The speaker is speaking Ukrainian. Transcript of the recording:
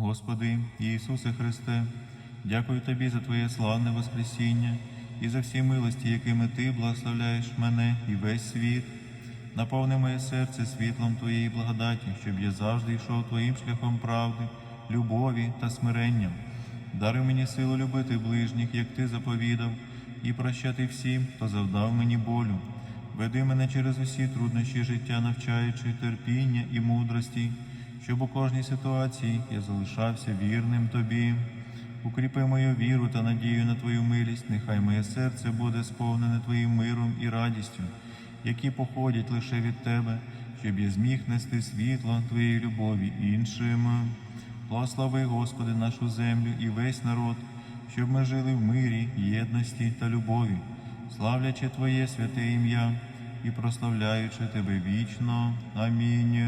Господи Ісусе Христе, дякую Тобі за Твоє славне Воскресіння і за всі милості, якими Ти благословляєш мене і весь світ. Наповни моє серце світлом Твоєї благодаті, щоб я завжди йшов Твоїм шляхом правди, любові та смирення. Даруй мені силу любити ближніх, як Ти заповідав, і прощати всім, хто завдав мені болю. Веди мене через усі труднощі життя, навчаючи терпіння і мудрості, щоб у кожній ситуації я залишався вірним тобі. Укріпи мою віру та надію на Твою милість, нехай моє серце буде сповнене Твоїм миром і радістю, які походять лише від Тебе, щоб я зміг нести світло Твоєї любові іншим. Благослови, Господи, нашу землю і весь народ, щоб ми жили в мирі, єдності та любові, славлячи Твоє святе ім'я і прославляючи Тебе вічно. Амінь.